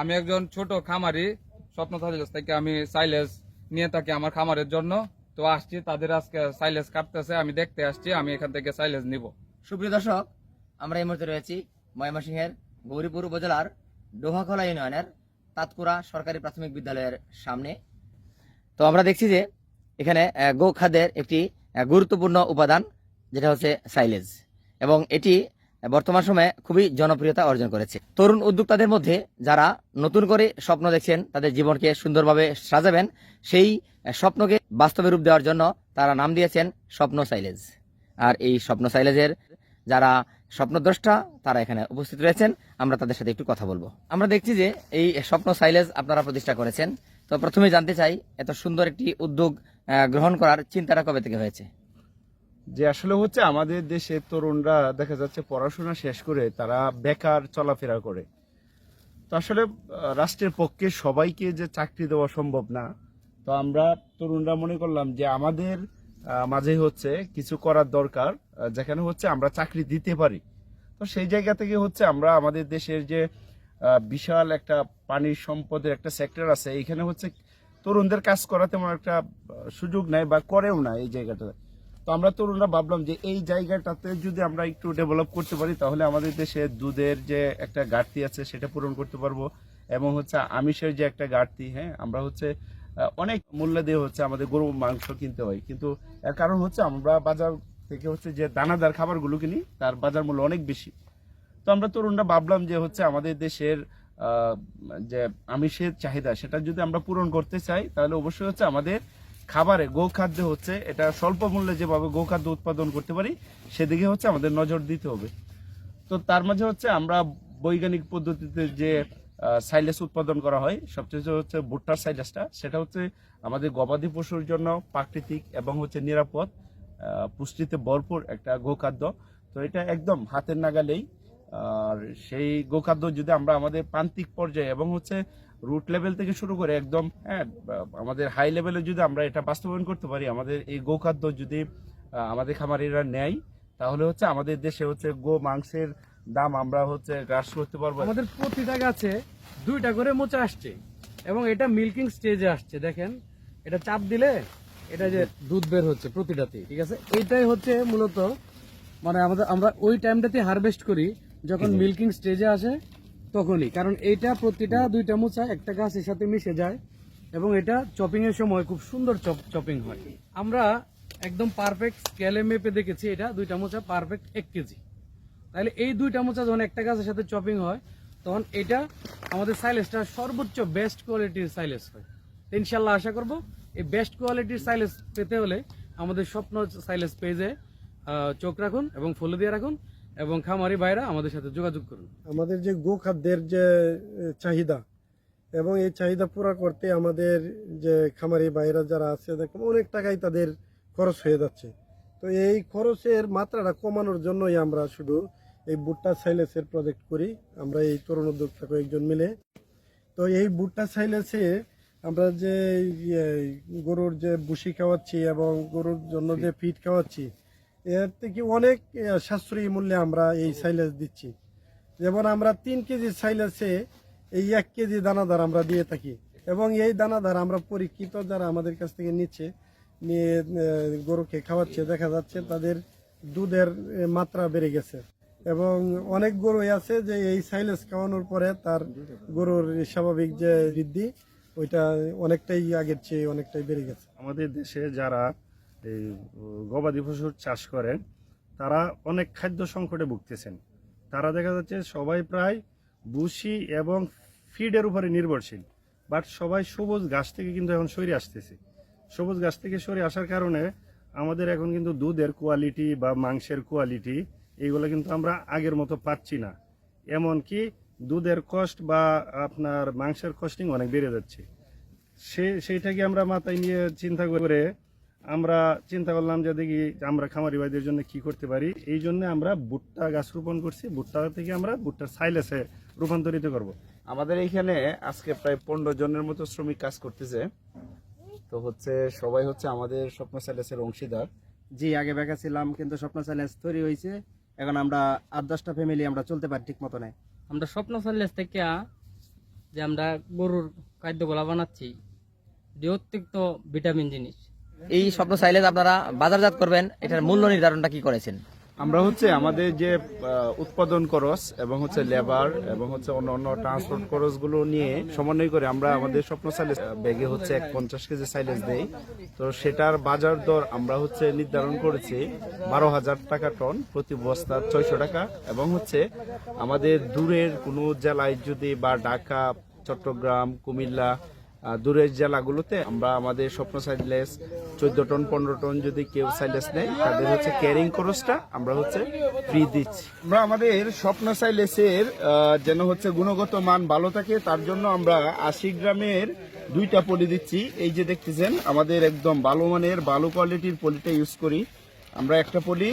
আমি একজন ছোট খামারি, স্বপ্ন সাইলেজ থেকে আমি সাইলেজ নিয়ে থাকি আমার খামারের জন্য। তো আসছি, তাদের আজকে সাইলেজ কাটতেছে, আমি দেখতে আসছি, আমি এখান থেকে সাইলেস নিব। সুপ্রিয় দর্শক, আমরা এই মুহূর্তে রয়েছি ময়মনসিংহের গৌরীপুর উপজেলার ডোহাখলা ইউনিয়নের তাতকুরা সরকারি প্রাথমিক বিদ্যালয়ের সামনে। তো আমরা দেখছি যে এখানে গো খাদ্যের একটি গুরুত্বপূর্ণ উপাদান, যেটা হচ্ছে সাইলেজ। এবং এটি বর্তমান সময়ে খুবই জনপ্রিয়তা অর্জন করেছে। তরুণ উদ্যোক্তাদের মধ্যে যারা নতুন করে স্বপ্ন দেখছেন, তাদের জীবনকে সুন্দরভাবে সাজাবেন, সেই স্বপ্নকে বাস্তবে রূপ দেওয়ার জন্য তারা নাম দিয়েছেন স্বপ্ন সাইলেজ। আর এই স্বপ্ন সাইলেজের যারা স্বপ্নদ্রষ্টা, তারা এখানে উপস্থিত রয়েছেন। আমরা তাদের সাথে একটু কথা বলব। আমরা দেখছি যে এই স্বপ্ন সাইলেজ আপনারা প্রতিষ্ঠা করেছেন। তো প্রথমে জানতে চাই, এত সুন্দর একটি উদ্যোগ গ্রহণ করার চিন্তাটা কবে থেকে হয়েছে? যে আসলে হচ্ছে আমাদের দেশের তরুণরা দেখা যাচ্ছে পড়াশোনা শেষ করে তারা বেকার চলাফেরা করে। তো আসলে রাষ্ট্রের পক্ষে সবাইকে যে চাকরি দেওয়া সম্ভব না, তো আমরা তরুণরা মনে করলাম যে আমাদের মাঝে হচ্ছে কিছু করার দরকার যেখানে হচ্ছে আমরা চাকরি দিতে পারি। তো সেই জায়গা থেকে হচ্ছে আমরা আমাদের দেশের যে বিশাল একটা পানির সম্পদের একটা সেক্টর আছে, এখানে হচ্ছে তরুণদের কাজ করা তেমন একটা সুযোগ নাই বা করেও না এই জায়গাটা তো আমরা তরুণরা ভাবলাম যে এই জায়গাটাতে যদি আমরা একটু ডেভেলপ করতে পারি, তাহলে আমাদের দেশে দুধের যে একটা ঘাটতি আছে সেটা পূরণ করতে পারব। এবং হচ্ছে আমিষের যে একটা ঘাটতি হ্যাঁ আমরা হচ্ছে অনেক মূল্য দিয়ে হচ্ছে আমাদের গরু মাংস কিনতে হয়। কিন্তু এর কারণ হচ্ছে আমরা বাজার থেকে হচ্ছে যে দানাদার খাবারগুলো কিনি, তার বাজার মূল্য অনেক বেশি। তো আমরা তরুণরা ভাবলাম যে হচ্ছে আমাদের দেশের যে আমিষের চাহিদা, সেটা যদি আমরা পূরণ করতে চাই, তাহলে অবশ্যই হচ্ছে আমাদের খাবারে গোখাদ্য হচ্ছে, এটা স্বল্প মূল্যে যেভাবে গোখাদ্য উৎপাদন করতে পারি, সেদিকে হচ্ছে আমাদের নজর দিতে হবে। তো তার মাঝে হচ্ছে আমরা বৈজ্ঞানিক পদ্ধতিতে যে সাইলেস উৎপাদন করা হয়, সবচেয়ে হচ্ছে ভুট্টার সাইলেসটা সেটা হচ্ছে আমাদের গবাদি পশুর জন্য প্রাকৃতিক এবং হচ্ছে নিরাপদ পুষ্টিতে ভরপুর একটা গোখাদ্য। তো এটা একদম হাতের নাগালেই আর সেই গোখাদ্য যদি আমরা আমাদের প্রান্তিক পর্যায়ে এবং হচ্ছে রুট লেভেল থেকে শুরু করে একদম হ্যাঁ আমাদের হাই লেভেলে যদি আমরা এটা বাস্তবায়ন করতে পারি, আমাদের এই গোখাদ্য যদি আমাদের খামারিরা নেয়, তাহলে হচ্ছে আমাদের দেশে হচ্ছে গো মাংসের দাম আমরা হচ্ছে হ্রাস করতে পারব। আমাদের প্রতিটা গাছে দুইটা করে মোচা আসছে এবং এটা মিল্কিং স্টেজে আসছে, দেখেন। এটা চাপ দিলে এটা যে দুধ বের হচ্ছে প্রতিটাতে ঠিক আছে? এইটাই হচ্ছে মূলত মানে আমাদের, আমরা ওই টাইমটাতে হারভেস্ট করি যখন মিল্কিং স্টেজে আসে তখনই। কারণ এইটা প্রতিটা দুইটা মোচা একটা গাছের সাথে মিশে যায় এবং এটা চপিং এর সময় খুব সুন্দর চপিং হয়। আমরা একদম পারফেক্ট স্কেলে মেপে দেখেছি এটা দুইটা মোচা পারফেক্ট এক কেজি। তাহলে এই দুইটা মোচা যখন একটা গাছের সাথে চপিং হয় তখন এটা আমাদের সাইলেসটা সর্বোচ্চ বেস্ট কোয়ালিটির সাইলেস হয়। ইনশাল্লাহ আশা করব এই বেস্ট কোয়ালিটির সাইলেস পেতে হলে আমাদের স্বপ্ন সাইলেস পেজে চোখ রাখুন এবং ফলো দিয়ে রাখুন। এবং খামারি ভাইরা আমাদের সাথে যোগাযোগ করুন। আমাদের যে গোখাদ্যের যে চাহিদা এবং এই চাহিদা পুরো করতে আমাদের যে খামারি ভাইরা যারা আছে, দেখুন, অনেক টাকাই তাদের খরচ হয়ে যাচ্ছে। তো এই খরচের মাত্রাটা কমানোর জন্যই আমরা শুধু এই ভুট্টা সাইলেসের প্রজেক্ট করি। আমরা এই তরুণ উদ্যোক্তা কয়েকজন মিলে। তো এই ভুট্টা সাইলেসে আমরা যে গরুর যে বুসি খাওয়াচ্ছি এবং গরুর জন্য যে ফিড খাওয়াচ্ছি এর থেকে অনেক সাশ্রয়ী মূল্যে আমরা এই সাইলেস দিচ্ছি। যেমন আমরা তিন কেজি সাইলেসে এই এক কেজি দানাদার আমরা দিয়ে থাকি এবং এই দানাদার আমরা পরীক্ষিত যারা আমাদের কাছ থেকে নিচ্ছে, নিয়ে গরুকে খাওয়াচ্ছে, দেখা যাচ্ছে তাদের দুধের মাত্রা বেড়ে গেছে। এবং অনেক গরুই আছে যে এই সাইলেস খাওয়ানোর পরে তার গরুর স্বাভাবিক যে বৃদ্ধি, ওইটা অনেকটাই আগের চেয়ে অনেকটাই বেড়ে গেছে। আমাদের দেশে যারা এই গবাদি পশুর চাষ করেন, তারা অনেক খাদ্য সংকটে ভুগতেছেন। তারা দেখা যাচ্ছে সবাই প্রায় বুসি এবং ফিডের উপরে নির্ভরশীল, বাট সবাই সবুজ গাছ থেকে কিন্তু এখন সরে আসতেছে। সবুজ গাছ থেকে সরে আসার কারণে আমাদের এখন কিন্তু দুধের কোয়ালিটি বা মাংসের কোয়ালিটি এইগুলো কিন্তু আমরা আগের মতো পাচ্ছি না। এমনকি দুধের কষ্ট বা আপনার মাংসের কস্টিং অনেক বেড়ে যাচ্ছে। সে, সেইটাকে আমরা মাথায় নিয়ে চিন্তা করে আমরা চিন্তা করলাম যে দেখি আমরা খামারি ভাইদের জন্য কি করতে পারি। এই জন্য আমরা ভুট্টা গাছ রোপণ করছি। ভুট্টা থেকে আমরা ভুট্টার সাইলেসে রূপান্তরিত করব। আমাদের এইখানে আজকে প্রায় পনেরো জনের মতো শ্রমিক কাজ করতেছে। তো হচ্ছে সবাই হচ্ছে আমাদের স্বপ্ন সাইলেসের অংশীদার। জি আগে বেকা ছিলাম কিন্তু স্বপ্ন চ্যালেঞ্জ তৈরি হয়েছে। এখন আমরা আট দশটা ফ্যামিলি আমরা চলতে পারি ঠিক মতো নেই আমরা স্বপ্ন সাইলেজ থেকে যে আমরা গরুর খাদ্যগুলা বানাচ্ছি যে অতিরিক্ত ভিটামিন জিনিস। এই স্বপ্ন সাইলেজ আপনারা বাজারজাত করবেন, এটার মূল্য নির্ধারণটা কি করেছেন? আমরা হচ্ছে আমাদের যে উৎপাদন খরচ এবং হচ্ছে লেবার এবং হচ্ছে অন্য অন্য ট্রান্সপোর্ট খরচগুলো নিয়ে সমন্বয় করে আমরা আমাদের স্বপ্ন সাইলেজ ব্যাগে হচ্ছে এক পঞ্চাশ কেজি সাইলেজ দেই। তো সেটার বাজার দর আমরা হচ্ছে নির্ধারণ করেছি বারো হাজার টাকা টন প্রতি বস্তা ছয়শো টাকা এবং হচ্ছে আমাদের দূরের কোনো জেলায় যদি বা ঢাকা, চট্টগ্রাম, কুমিল্লা দূরের জেলাগুলোতে আমরা আমাদের স্বপ্ন সাইডলেস চোদ্দ টন, পনেরো টন যদি কেউ সাইলেস নেয়, তাদের হচ্ছে ক্যারিং খরচটা আমরা হচ্ছে ফ্রি দিচ্ছি। আমরা আমাদের স্বপ্ন সাইলেসের যেন হচ্ছে গুণগত মান ভালো থাকে, তার জন্য আমরা আশি গ্রামের দুইটা পলি দিচ্ছি। এই যে দেখতেছেন, আমাদের একদম ভালো মানের, ভালো কোয়ালিটির পলিটা ইউজ করি। আমরা একটা পলি,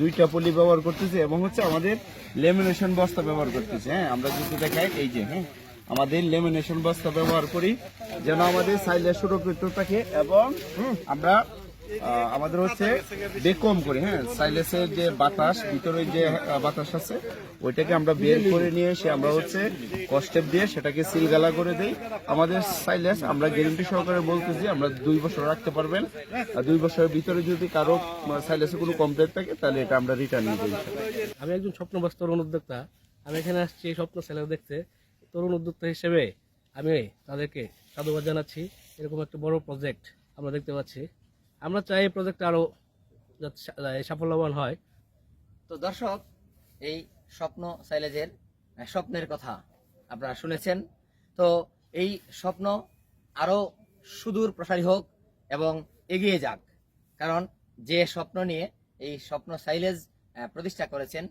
দুইটা পলি ব্যবহার করতেছি এবং হচ্ছে আমাদের লেমিনেশন বস্তা ব্যবহার করতেছি। হ্যাঁ আমরা যদি দেখাই, এই যে হ্যাঁ। আমাদের লেমিনেশন বস্তা ব্যবহার করি, যেন আমাদের সাইলে সুরক্ষিত থাকে এবং আমরা আমাদের হচ্ছে বেকম করি হ্যাঁ সাইলেসের যে বাতাস, ভিতরে যে বাতাস আছে, ওইটাকে আমরা বের করে নিয়ে এসে আমরা হচ্ছে কস্টেপ দিয়ে সেটাকে সিলগালা করে দেই। আমাদের সাইলেস আমরা গ্যারেন্টি সহকারে বলতেছি, আমরা দুই বছর রাখতে পারবেন। আর দুই বছরের ভিতরে যদি কারও সাইলেসে কোনো কমপ্লেন থাকে, তাহলে এটা আমরা রিটার্ন নিয়ে দিই আমি একজন স্বপ্ন তরুণ উদ্যোক্তা আমি এখানে আসছি স্বপ্ন ছেলে দেখতে। তরুণ উদ্যোক্তা হিসেবে আমি তাদেরকে সাধুবাদ জানাচ্ছি। এরকম একটা বড় প্রজেক্ট আমরা দেখতে পাচ্ছি। আমরা চাই এই প্রজেক্ট আরও সাফল্যবান হয়। তো দর্শক, এই স্বপ্ন সাইলেজের স্বপ্নের কথা আপনারা শুনেছেন। তো এই স্বপ্ন আরও সুদূর প্রসারী হোক এবং এগিয়ে যাক। কারণ যে স্বপ্ন নিয়ে এই স্বপ্ন সাইলেজ প্রতিষ্ঠা করেছেন,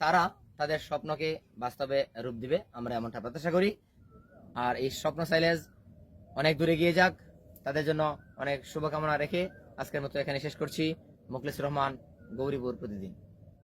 তারা তাদের স্বপ্নকে বাস্তবে রূপ দিবে, আমরা এমনটা প্রত্যাশা করি। আর এই স্বপ্ন সাইলেজ অনেক দূরে গিয়ে যাক, তাদের জন্য অনেক শুভকামনা রেখে আজকের মতো এখানে শেষ করছি। মুখলিস রহমান, গৌরীপুর প্রতিদিন।